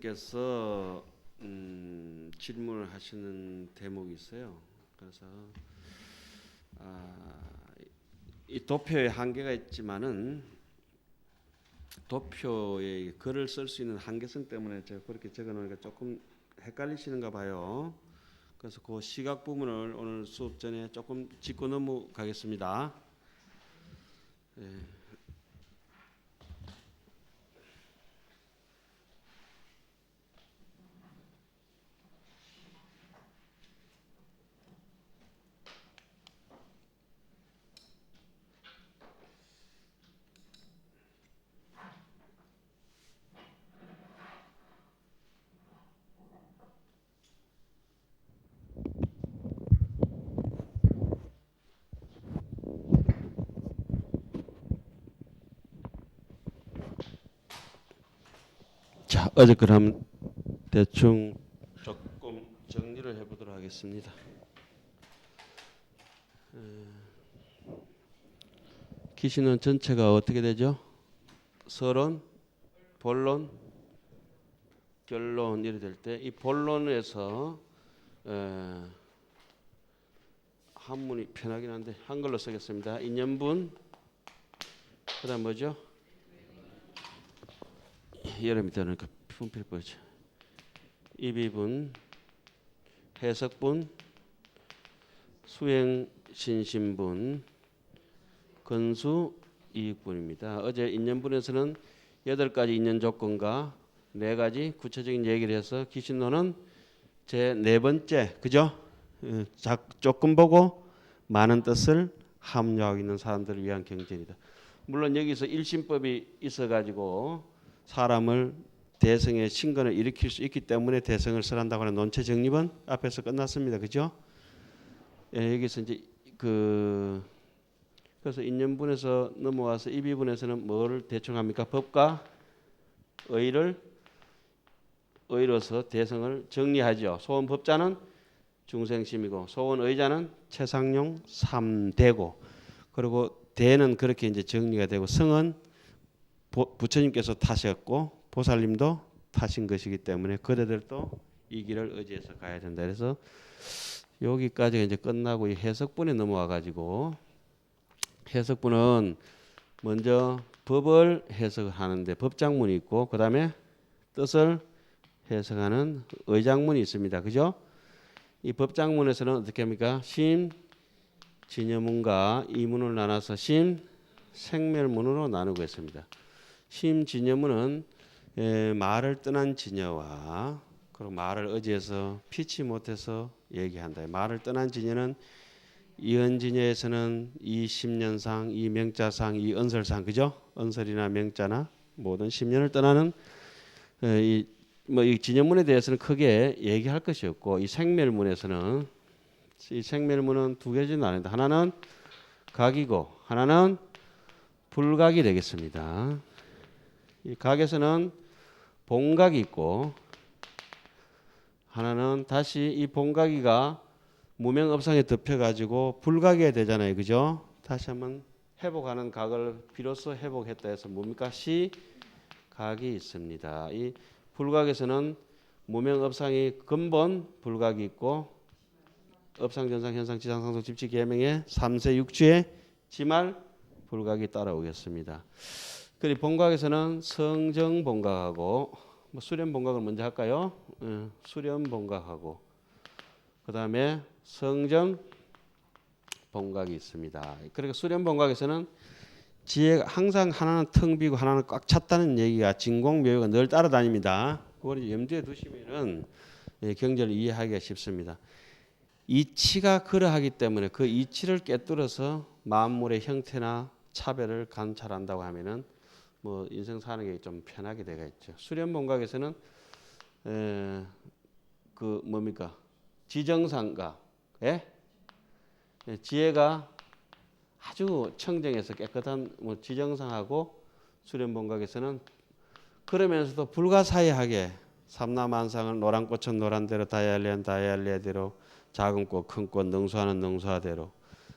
께서 음, 질문을 하시는 대목이 있어요. 그래서 아, 이 도표에 한계가 있지만은 도표에 글을 쓸 수 있는 한계성 때문에 제가 그렇게 적어놓으니까 조금 헷갈리시는가 봐요. 그래서 그 시각 부분을 오늘 수업 전에 조금 짚고 넘어가겠습니다. 예. 자, 어제 그럼 대충 조금 정리를 해보도록 하겠습니다. 에, 기시는 전체가 어떻게 되죠? 서론, 본론, 결론 이래 될때 이 본론에서 에, 한문이 편하긴 한데 한글로 쓰겠습니다. 인연분 그다음 뭐죠? 여름이 되니까 품필 보죠. 입이분, 해석분, 수행 신신분, 건수 이익분입니다. 어제 인연분에서는 여덟 가지 인연 조건과 네 가지 구체적인 얘기를 해서 기신론은 제 네 번째 그죠? 어, 작 조건 보고 많은 뜻을 함유하고 있는 사람들을 위한 경전이다. 물론 여기서 일신법이 있어 가지고 사람을 대성의 신건을 일으킬 수 있기 때문에 대성을 설한다고 하는 논체 정립은 앞에서 끝났습니다. 그죠? 예, 여기서 이제 그 그래서 인연분에서 넘어와서 이비분에서는 뭐를 대충 합니까? 법과 의를 의로서 대성을 정리하죠. 소원 법자는 중생심이고 소원 의자는 최상용 삼대고 그리고 대는 그렇게 이제 정리가 되고 성은 보, 부처님께서 타셨고 보살님도 타신 것이기 때문에 그대들도 이 길을 의지해서 가야 된다. 그래서 여기까지 이제 끝나고 이 해석분에 넘어와 가지고 해석분은 먼저 법을 해석하는데 법장문이 있고 그다음에 뜻을 해석하는 의장문이 있습니다. 그죠? 이 법장문에서는 어떻게 합니까? 심 진여문과 이문을 나눠서 심 생멸문으로 나누고 있습니다. 심 진여문은 에, 말을 떠난 진여와 그리고 말을 의지해서 피치 못해서 얘기한다. 말을 떠난 진여는 이언진여에서는 이 십년상, 이 명자상, 이 언설상 그죠? 언설이나 명자나 모든 십년을 떠나는 에, 이, 뭐이 진여문에 대해서는 크게 얘기할 것이 없고 이 생멸문에서는 이 생멸문은 두 개지 나는데 하나는 각이고 하나는 불각이 되겠습니다. 이 각에서는 본각이 있고 하나는 다시 이 본각이가 무명업상에 덮여가지고 불각이 되잖아요, 그죠? 다시 한번 회복하는 각을 비로소 회복했다 해서 뭡니까 시 각이 있습니다. 이 불각에서는 무명업상이 근본 불각이 있고 업상전상 현상 지상상속 집지 계명의 삼세 육주의 지말 불각이 따라오겠습니다. 그리고 본각에서는 성정 본각하고 뭐 수련 본각을 먼저 할까요? 예, 수련 본각하고 그 다음에 성정 본각이 있습니다. 그러니까 수련 본각에서는 지혜가 항상 하나는 텅 비고 하나는 꽉 찼다는 얘기가 진공묘유가 늘 따라다닙니다. 그걸 염두에 두시면은 예, 경제를 이해하기가 쉽습니다. 이치가 그러하기 때문에 그 이치를 깨뚫어서 만물의 형태나 차별을 관찰한다고 하면은 뭐 인생 사는 게 좀 편하게 되겠죠. 수련 본각에서는 에, 그 뭡니까 지정상가, 예? 예, 지혜가 아주 청정해서 깨끗한 뭐 지정상하고 수련 본각에서는 그러면서도 불가사의하게 삼라만상을 노란 꽃은 노란대로 다이알리안 다이알리아대로 작은 꽃, 큰 꽃, 능수하는 능수하대로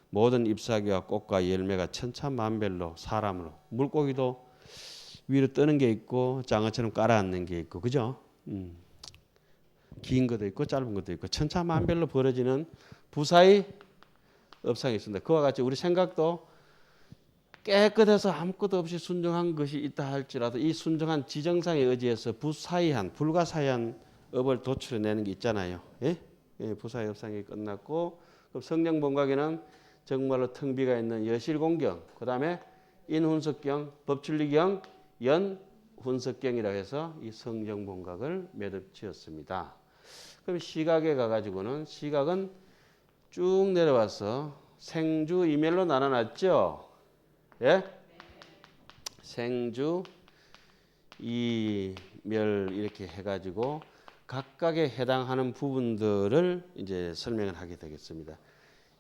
모든 잎사귀와 꽃과 열매가 천차만별로 사람으로 물고기도 위로 뜨는 게 있고 장어처럼 깔아앉는 게 있고 그죠? 음, 긴 것도 있고 짧은 것도 있고 천차만별로 벌어지는 부사의 업상이 있습니다. 그와 같이 우리 생각도 깨끗해서 아무것도 없이 순정한 것이 있다 할지라도 이 순정한 지정상에 의지해서 부사이한 불가사의한 업을 도출해내는 게 있잖아요. 예? 예, 부사의 업상이 끝났고 그럼 성령 본각에는 정말로 텅비가 있는 여실공경 그 다음에 인훈석경, 법출리경, 연훈석경이라고 해서 이 성경본각을 매듭 지었습니다. 그럼 시각에 가가지고는 시각은 쭉 내려와서 생주 이멸로 나눠놨죠. 예? 생주 이멸 이렇게 해가지고 각각에 해당하는 부분들을 이제 설명을 하게 되겠습니다.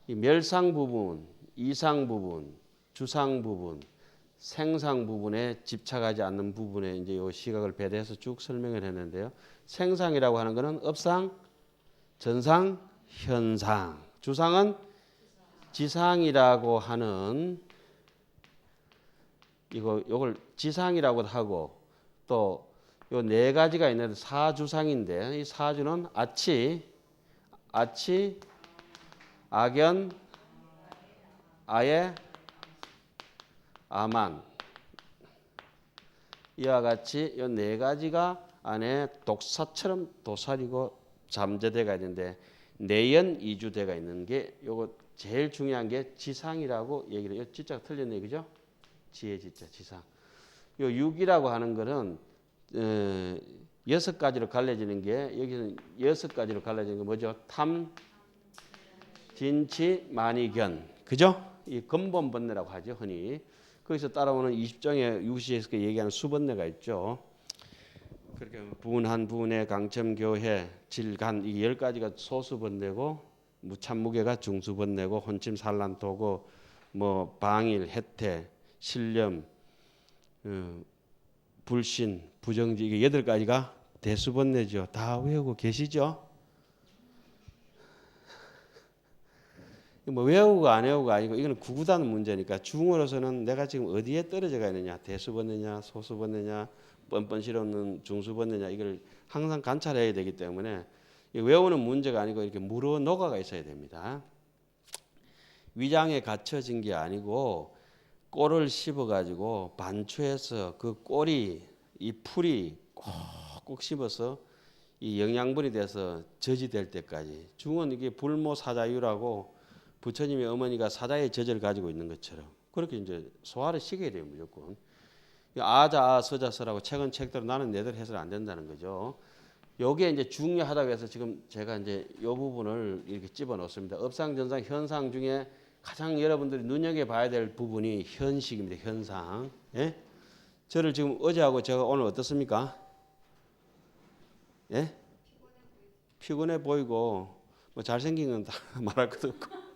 이 멸상 부분, 이상 부분, 주상 부분, 생상 부분에 집착하지 않는 부분에 이제 요 시각을 배대해서 쭉 설명을 했는데요. 생상이라고 하는 것은 업상, 전상, 현상. 주상은 지상이라고 하는 이거 요걸 지상이라고도 하고 또 요 네 가지가 있는데 사주상인데 이 사주는 아치, 아치, 악연, 아예, 아만 이와 같이 이 네 가지가 안에 독사처럼 도사리고 잠재대가 있는데 내연 이주대가 있는 게 요거 제일 중요한 게 지상이라고 얘기를 해요. 지자가 틀렸네 그죠? 지혜 지자 지상. 요 6이라고 하는 거는 어, 여섯 가지로 갈라지는 게 여기는 여섯 가지로 갈라지는 게 뭐죠? 탐, 진치, 만이견. 그죠? 이 근본 번뇌라고 하죠, 흔히. 거기서 따라오는 20장의 유시에서 얘기하는 수번뇌가 있죠. 그렇게 부분 한 부분의 강점 교회 질간 이 열 가지가 소수 번뇌고 무참무게가 중수 번뇌고 혼침 산란 도고 뭐 방일 해태 신념 어, 불신 부정지 이게 여덟 가지가 대수 번뇌죠. 다 외우고 계시죠? 뭐 외우고 안 외우고 아니고 이거는 구구단 문제니까 중으로서는 내가 지금 어디에 떨어져가 있느냐 대수번느냐 소수번느냐 뻔뻔 실없는 중수번느냐 이걸 항상 관찰해야 되기 때문에 외우는 문제가 아니고 이렇게 물어 녹아가 있어야 됩니다. 위장에 갇혀진 게 아니고 꼴을 씹어 가지고 반추해서 그 꼴이 이 풀이 꼭꼭 씹어서 이 영양분이 돼서 저지될 때까지 중은 이게 불모 사자유라고 부처님의 어머니가 사자의 젖을 가지고 있는 것처럼 그렇게 이제 소화를 시켜야 돼요 무조건. 아자 서자서라고 최근 책대로 나는 내들 해서는 안 된다는 거죠. 요게 이제 중요하다고 해서 지금 제가 이제 요 부분을 이렇게 집어 넣습니다. 업상전상 현상 중에 가장 여러분들이 눈여겨 봐야 될 부분이 현식입니다. 현상. 예? 저를 지금 어제하고 제가 오늘 어떻습니까? 예? 피곤해 보이고 뭐 잘생긴 건 다 말할 것도 없고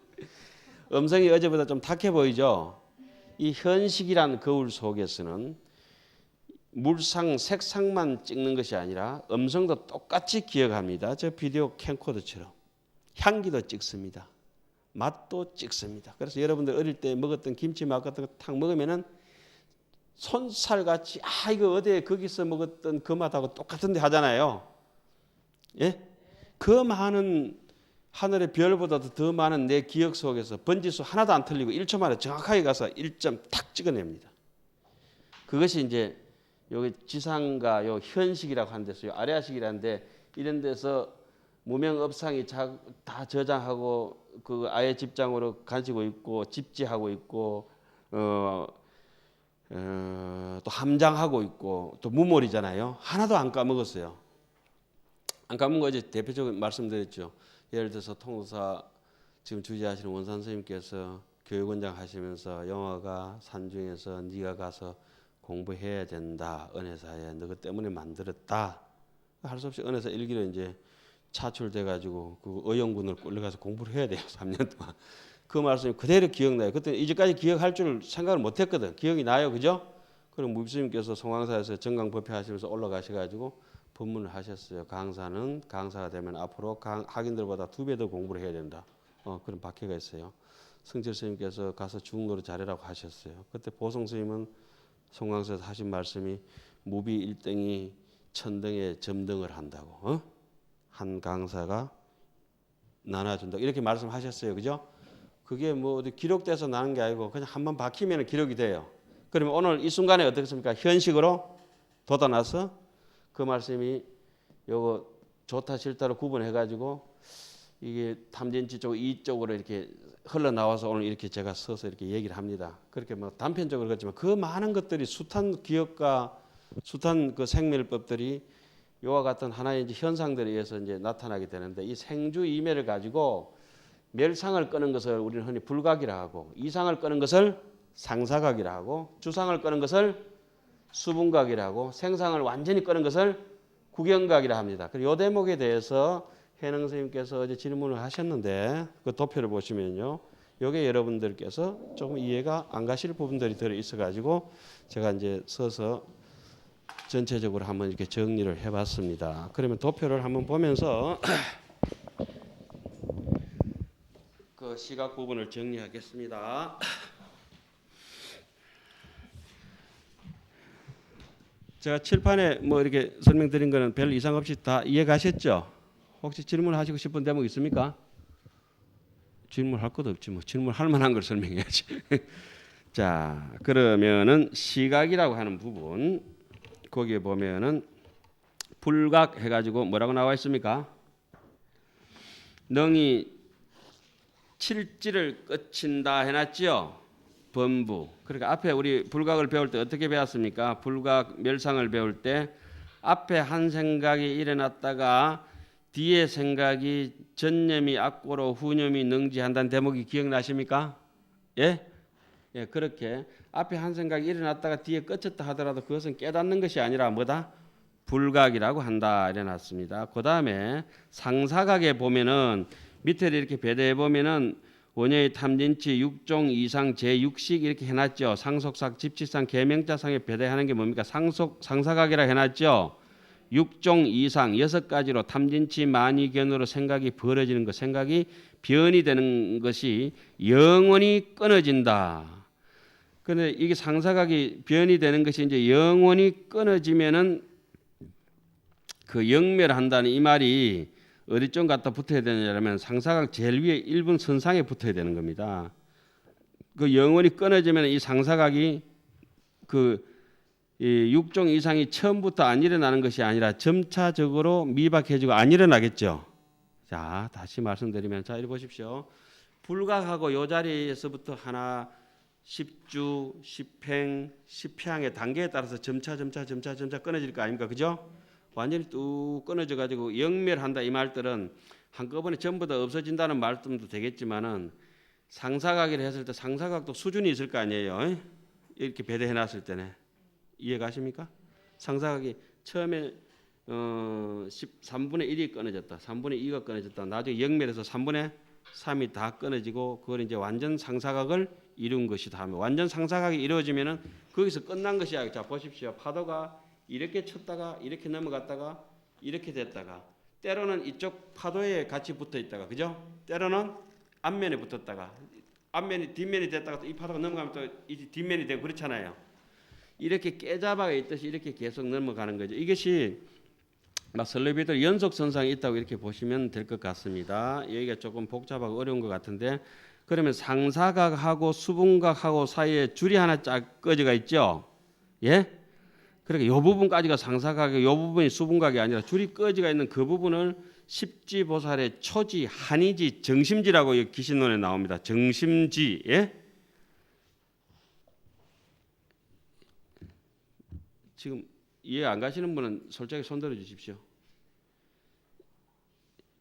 음성이 어제보다 좀 탁해 보이죠? 이 현식이란 거울 속에서는 물상 색상만 찍는 것이 아니라 음성도 똑같이 기억합니다. 저 비디오 캠코더처럼 향기도 찍습니다. 맛도 찍습니다. 그래서 여러분들 어릴 때 먹었던 김치 맛 같은 거 탁 먹으면은 손살같이 아 이거 어디에 거기서 먹었던 그 맛하고 똑같은데 하잖아요. 예? 그 많은 하늘의 별보다도 더 많은 내 기억 속에서 번지수 하나도 안 틀리고 1초 만에 정확하게 가서 1점 탁 찍어냅니다. 그것이 이제 여기 지상과 요 현식이라고 하는 데서 요 아래아식이라는데 이런 데서 무명업상이 다 저장하고 그 아예 집장으로 가지고 있고 집지하고 있고 어, 어, 또 함장하고 있고 또 무몰이잖아요. 하나도 안 까먹었어요. 안 까먹은 거 이제 대표적으로 말씀드렸죠. 예를 들어서 통사 지금 주재하시는 원산 선생님께서 교육원장 하시면서 영화가 산중에서 네가 가서 공부해야 된다. 은혜사에 너그 때문에 만들었다. 할 수 없이 은혜사 일기로 이제 차출돼 가지고 그 의용군을 끌려가서 공부를 해야 돼요. 3년 동안. 그 말씀이 그대로 기억나요. 그때 이제까지 기억할 줄 생각을 못 했거든. 기억이 나요. 그죠? 그럼 무비스님께서 송황사에서 정강법회 하시면서 올라가셔 가지고 법문을 하셨어요. 강사는 강사가 되면 앞으로 강, 학인들보다 두 배 더 공부를 해야 된다. 어, 그런 박해가 있어요. 성철 스님께서 가서 중노를 잘해라고 하셨어요. 그때 보성 스님은 송강사에서 하신 말씀이 무비 일등이 천등에 점등을 한다고. 어? 한 강사가 나눠준다. 이렇게 말씀하셨어요. 그죠? 그게 뭐 어디 기록돼서 나는 게 아니고 그냥 한 번 박히면 기록이 돼요. 그러면 오늘 이 순간에 어떻습니까? 현식으로 돋아나서 그 말씀이 요거 좋다 싫다로 구분해 가지고 이게 탐진치 쪽 이쪽으로 이렇게 흘러 나와서 오늘 이렇게 제가 서서 이렇게 얘기를 합니다. 그렇게 뭐 단편적으로 그렇지만 그 많은 것들이 숱한 기억과 숱한 그 생멸법들이 요와 같은 하나의 이제 현상들에 의해서 이제 나타나게 되는데 이 생주 이매를 가지고 멸상을 끄는 것을 우리는 흔히 불각이라 하고 이상을 끄는 것을 상사각이라 하고 주상을 끄는 것을 수분각이라 하고 생상을 완전히 끄는 것을 구경각이라 합니다. 그리고 요 대목에 대해서 해능 선생님께서 어제 질문을 하셨는데 그 도표를 보시면요. 요게 여러분들께서 조금 이해가 안 가실 부분들이 들어 있어 가지고 제가 이제 서서 전체적으로 한번 이렇게 정리를 해 봤습니다. 그러면 도표를 한번 보면서 그 시각 부분을 정리하겠습니다. 제가 칠판에 뭐 이렇게 설명드린 거는 별 이상 없이 다 이해 가셨죠? 혹시 질문하시고 싶은 대목 있습니까? 질문할 것도 없지 뭐 질문할 만한 걸 설명해야지. 자 그러면은 시각이라고 하는 부분 거기에 보면은 불각 해가지고 뭐라고 나와 있습니까? 능이 칠지를 끝친다 해놨지요. 범부. 그러니까 앞에 우리 불각을 배울 때 어떻게 배웠습니까? 불각 멸상을 배울 때 앞에 한 생각이 일어났다가 뒤에 생각이 전념이 악고로 후념이 능지한다는 대목이 기억나십니까? 예? 예, 그렇게 앞에 한 생각이 일어났다가 뒤에 끝쳤다 하더라도 그것은 깨닫는 것이 아니라 뭐다? 불각이라고 한다 이래놨습니다. 그 다음에 상사각에 보면은 밑에 이렇게 배대해 보면은 원효의 탐진치 육종 이상 제6식 이렇게 해놨죠. 상속상, 집치상, 계명자상에 배대하는 게 뭡니까? 상속 상사각이라 해놨죠. 육종 이상 여섯 가지로 탐진치 만이견으로 생각이 벌어지는 것, 생각이 변이 되는 것이 영원히 끊어진다. 근데 이게 상사각이 변이 되는 것이 이제 영원히 끊어지면은 그 영멸한다는 이 말이 어디 좀 갖다 붙어야 되냐면 상사각 제일 위에 1분 선상에 붙어야 되는 겁니다. 그 영원히 끊어지면 이 상사각이 그이 육종 이상이 처음부터 안 일어나는 것이 아니라 점차적으로 미박해지고 안 일어나겠죠. 자, 다시 말씀드리면 자, 이리 보십시오. 불각하고 요 자리에서부터 하나 10주, 10행, 10향의 단계에 따라서 점차 점차 점차 점차 끊어질 거 아닙니까? 그죠? 완전히 뚝 끊어져 가지고 영멸한다 이 말들은 한꺼번에 전부 다 없어진다는 말씀도 되겠지만은 상사각이라 했을 때 상사각도 수준이 있을 거 아니에요. 이렇게 배대해 놨을 때네. 이해 가십니까? 상사각이 처음에 어 13분의 1이 끊어졌다. 3분의 2가 끊어졌다. 나중에 영멸해서 3분의 3이 다 끊어지고 그걸 이제 완전 상사각을 이룬 것이다 하면 완전 상사각이 이루어지면은 거기서 끝난 것이야. 자 보십시오. 파도가 이렇게 쳤다가 이렇게 넘어갔다가 이렇게 됐다가 때로는 이쪽 파도에 같이 붙어 있다가 그죠? 때로는 앞면에 붙었다가 앞면이 뒷면이 됐다가 또 이 파도가 넘어가면 또 이 뒷면이 되고 그렇잖아요. 이렇게 깨잡아가 있듯이 이렇게 계속 넘어가는 거죠. 이것이 막 설레비들 연속 선상이 있다고 이렇게 보시면 될 것 같습니다. 여기가 조금 복잡하고 어려운 것 같은데 그러면 상사각하고 수분각하고 사이에 줄이 하나 쫙 꺼져가 있죠. 예? 그러니까 요 부분까지가 상사각이 요 부분이 수분각이 아니라 줄이 꺼지가 있는 그 부분을 십지보살의 초지, 한이지, 정심지라고 기신론에 나옵니다. 정심지. 예? 지금 이해 안 가시는 분은 솔직히 손 들어 주십시오.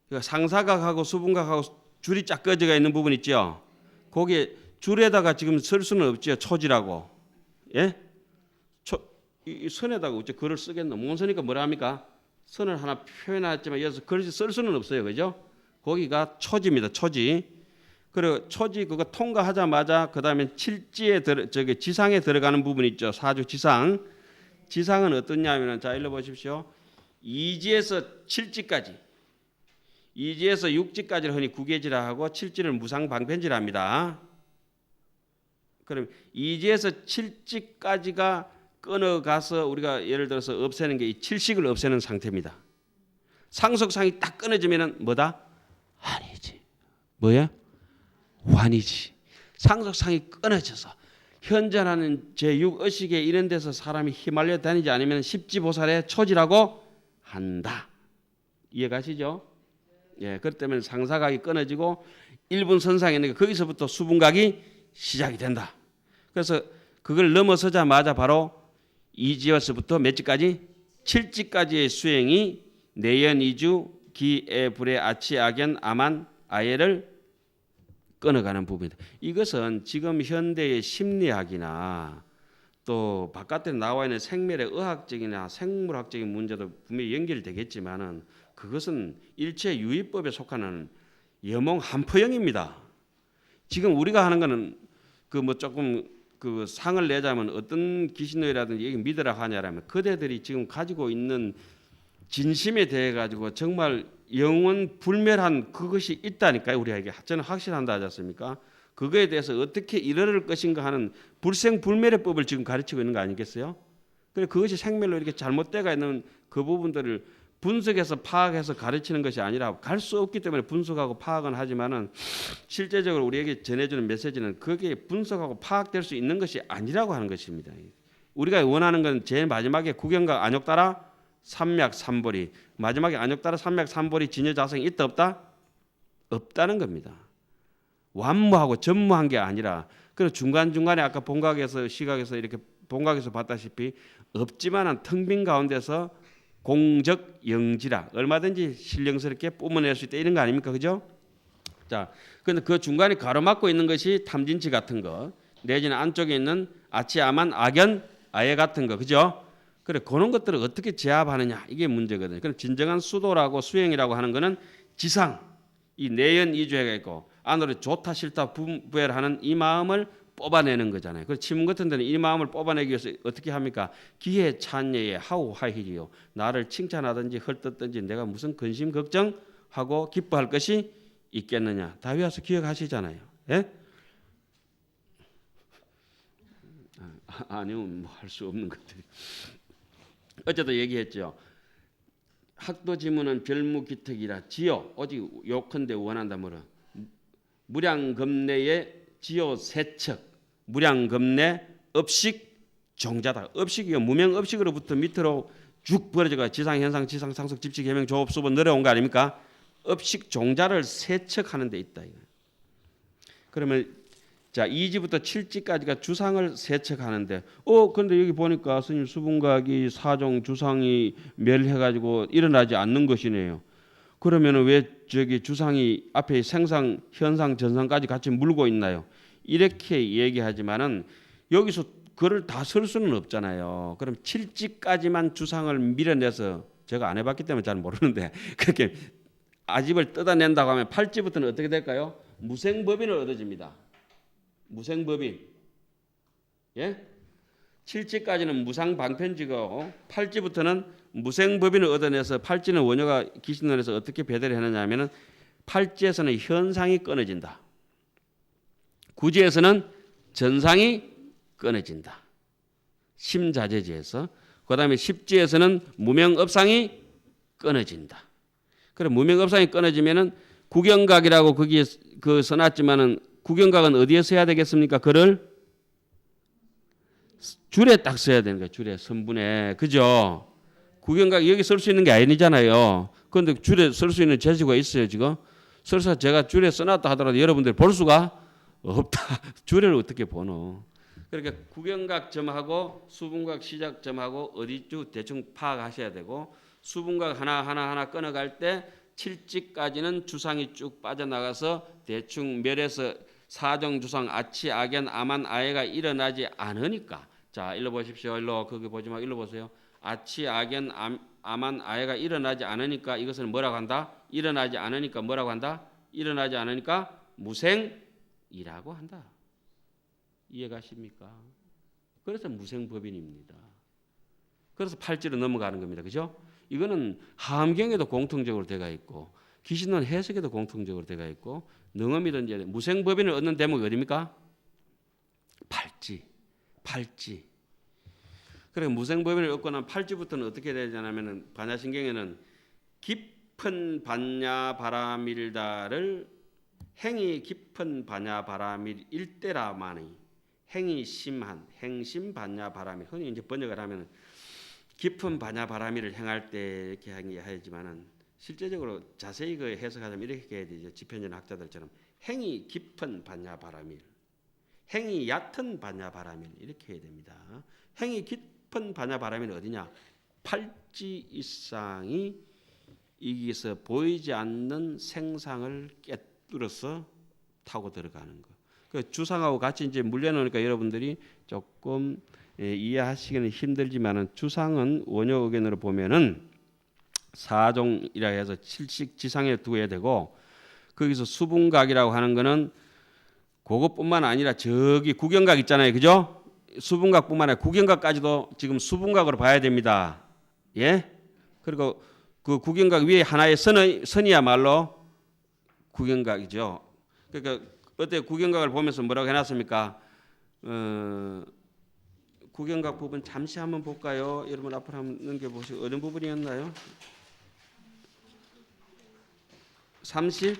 그러니까 상사각하고 수분각하고 줄이 쫙 꺼져가 있는 부분 있죠. 거기에 줄에다가 지금 쓸 수는 없죠. 초지라고. 예? 초, 이 선에다가 어째 글을 쓰겠노? 몽선이니까 뭐라 합니까? 선을 하나 표현했지만 여기서 글을 쓸 수는 없어요. 그죠? 거기가 초지입니다. 초지. 그리고 초지 그거 통과하자마자 그다음에 칠지에 들어 저기 지상에 들어가는 부분 있죠. 사주 지상. 지상은 어떻냐면은 자 일러 보십시오. 이지에서 칠지까지. 이지에서 육지까지를 흔히 구계지라 하고 칠지를 무상 방편지라 합니다. 그럼 이지에서 칠지까지가 끊어가서 우리가 예를 들어서 없애는 게 이 칠식을 없애는 상태입니다. 상속상이 딱 끊어지면은 뭐다? 환이지. 뭐야? 환이지. 상속상이 끊어져서 현존하는 제6 의식에 이런 데서 사람이 휘말려 다니지 않으면 십지보살의 초지라고 한다. 이해가시죠? 예, 그렇기 때문에 상사각이 끊어지고 1분 선상에 있는 게 거기서부터 수분각이 시작이 된다. 그래서 그걸 넘어서자마자 바로 이지어서부터 몇 지까지? 7지까지의 수행이 내연 이주 기에 불의 아치 악연 아만 아예를 끊어가는 부분이다. 이것은 지금 현대의 심리학이나 또 바깥에 나와 있는 생멸의 의학적이나 생물학적인 문제도 분명히 연결되겠지만은 그것은 일체 유의법에 속하는 여몽 한포형입니다. 지금 우리가 하는 거는 그 뭐 조금 그 상을 내자면 어떤 귀신노이라든지 여기 믿으라 하냐라면 그대들이 지금 가지고 있는 진심에 대해 가지고 정말 영원 불멸한 그것이 있다니까요. 우리에게 저는 확신한다 하지 않습니까? 그거에 대해서 어떻게 이르를 것인가 하는 불생불멸의 법을 지금 가르치고 있는 거 아니겠어요? 그래 그것이 생멸로 이렇게 잘못되어 있는 그 부분들을 분석해서 파악해서 가르치는 것이 아니라 갈 수 없기 때문에 분석하고 파악은 하지만은 실제적으로 우리에게 전해주는 메시지는 그게 분석하고 파악될 수 있는 것이 아니라고 하는 것입니다. 우리가 원하는 건 제일 마지막에 구경과 안욕 따라 삼맥 삼보리 마지막에 안욕 따라 삼맥 삼보리 진여 자성이 있다 없다 없다는 겁니다. 완무하고 전무한 게 아니라 그리고 중간 중간에 아까 본각에서 시각에서 이렇게 본각에서 봤다시피 없지만은 텅 빈 가운데서 공적 영지라 얼마든지 신령스럽게 뿜어낼 수 있다 이런 거 아닙니까 그죠? 자, 근데 그 중간에 가로막고 있는 것이 탐진치 같은 거 내지는 안쪽에 있는 아치아만 악연 아예 같은 거 그죠? 그래 그런 것들을 어떻게 제압하느냐 이게 문제거든요. 그럼 진정한 수도라고 수행이라고 하는 거는 지상 이 내연 이주해가 있고 안으로 좋다 싫다 분별하는 이 마음을 뽑아내는 거잖아요. 그 지문 같은 데는 이 마음을 뽑아내기 위해서 어떻게 합니까? 기회 찬예에 하우 하히리요. 나를 칭찬하든지 헐뜯든지 내가 무슨 근심 걱정하고 기뻐할 것이 있겠느냐. 다 외워서 기억하시잖아요. 예? 아, 아니면 뭐 할 수 없는 것들이. 어제도 얘기했죠. 학도 지문은 별무기특이라 지요 오직 요컨대 원한다 뭐라 무량겁내의 지요 세척 무량겁내 업식 종자다 업식이요 무명 업식으로부터 밑으로 쭉 벌어져가 지상 현상 지상 상속 집식 해명 조업 수본 내려온 거 아닙니까 업식 종자를 세척하는 데 있다. 그러면 자 2지부터 7지까지가 주상을 세척하는데 어 근데 여기 보니까 스님 수분각이 사종 주상이 멸해 가지고 일어나지 않는 것이네요. 그러면은 왜 저기 주상이 앞에 생상 현상 전상까지 같이 물고 있나요? 이렇게 얘기하지만은 여기서 그를 다 쓸 수는 없잖아요. 그럼 7지까지만 주상을 밀어내서 제가 안 해봤기 때문에 잘 모르는데 그렇게 아집을 뜯어낸다고 하면 8지부터는 어떻게 될까요? 무생법인을 얻어집니다. 무생법인. 예? 7지까지는 무상방편지고 8지부터는 무생법인을 얻어내서 8지는 원효가 기신론에서 어떻게 배달을 했느냐 하면은 8지에서는 현상이 끊어진다. 9지에서는 전상이 끊어진다. 심자재지에서 그 다음에 10지에서는 무명업상이 끊어진다. 그럼 무명업상이 끊어지면은 구경각이라고 거기에 그 써놨지만은 구경각은 어디에 써야 되겠습니까? 그를 줄에 딱 써야 되는 거예요. 줄에 선분에 그죠? 구경각 여기 쓸수 있는 게 아니잖아요. 그런데 줄에 쓸수 있는 재주가 있어요 지금. 설사 제가 줄에 써놨다 하더라도 여러분들이 볼 수가 없다. 줄을 어떻게 보노? 그러니까 구경각 점하고 수분각 시작 점하고 어디쯤 대충 파악하셔야 되고 수분각 하나 하나 끊어갈 때 7지까지는 주상이 쭉 빠져나가서 대충 멸해서 사정 주상 아치 악연 아만 아예가 일어나지 않으니까 자 일로 보십시오 일로 거기 보지 마 일로 보세요 아치 악연 암, 아만 아예가 일어나지 않으니까 이것을 뭐라고 한다? 일어나지 않으니까 뭐라고 한다? 일어나지 않으니까 무생이라고 한다. 이해가십니까? 그래서 무생법인입니다. 그래서 팔찌로 넘어가는 겁니다. 그죠? 이거는 하암경에도 공통적으로 되어 있고 귀신론 해석에도 공통적으로 되어 있고 능엄이든지 무생법인을 얻는 대목이 어디입니까? 팔찌, 팔찌. 그래 무생법인을 얻거나 팔찌부터는 어떻게 되냐면은 반야신경에는 깊은 반야 바라밀다를 행이 깊은 반야 바라밀 일대라마니 행이 심한 행심 반야 바라밀 흔히 이제 번역을 하면은 깊은 반야 바라밀을 행할 때 이렇게 하지만은 실제적으로 자세히 그 해석하자면 이렇게 해야 되죠. 지편전 학자들처럼 행이 깊은 반야 바라밀 행이 얕은 반야 바라밀 이렇게 해야 됩니다. 행이 깊 은 반야 바라밀 어디냐? 팔찌 이상이 이기서 보이지 않는 생상을 깨뚫어서 타고 들어가는 거. 그 주상하고 같이 이제 물려놓으니까 여러분들이 조금 예, 이해하시기는 힘들지만은 주상은 원효 의견으로 보면은 사종이라 해서 칠식 지상에 두어야 되고 거기서 수분각이라고 하는 거는 그것뿐만 아니라 저기 구경각 있잖아요, 그죠? 수분각뿐만 아니라 구경각까지도 지금 수분각으로 봐야 됩니다. 예? 그리고 그 구경각 위에 하나의 선의, 선이야말로 구경각이죠. 그러니까 어때 구경각을 보면서 뭐라고 해놨습니까? 어, 구경각 부분 잠시 한번 볼까요? 여러분 앞으로 한번 넘겨보시고 어느 부분이었나요? 30?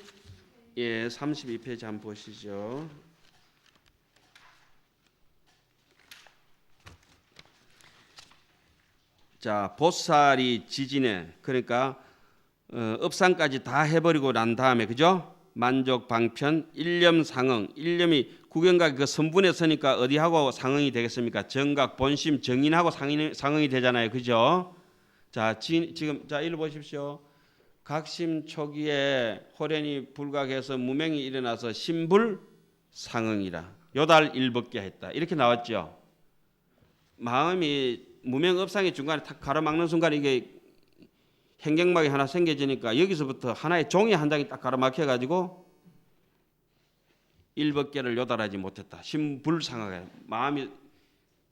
예, 32페이지 한번 보시죠. 자, 보살이 지진에 그러니까 어, 업상까지 다 해버리고 난 다음에 그죠? 만족 방편 일념 상응 일념이 구경각 그 선분에 서니까 어디하고 상응이 되겠습니까? 정각 본심 정인하고 상인, 상응이 되잖아요, 그죠? 자 지, 지금 자 일로 보십시오. 각심 초기에 호련이 불각해서 무명이 일어나서 신불 상응이라 요달 일벗게 했다 이렇게 나왔죠. 마음이 무명 업상의 중간에 탁 가로막는 순간 이게 행경막이 하나 생겨지니까 여기서부터 하나의 종이 한 장이 딱 가로막혀 가지고 일벗개를 요달하지 못했다. 신불상하게 마음이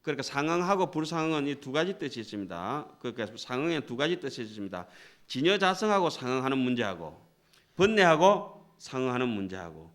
그러니까 상응하고 불상응은 이 두 가지 뜻이 있습니다. 그러니까 상응에 두 가지 뜻이 있습니다. 진여자성하고 상응하는 문제하고 번뇌하고 상응하는 문제하고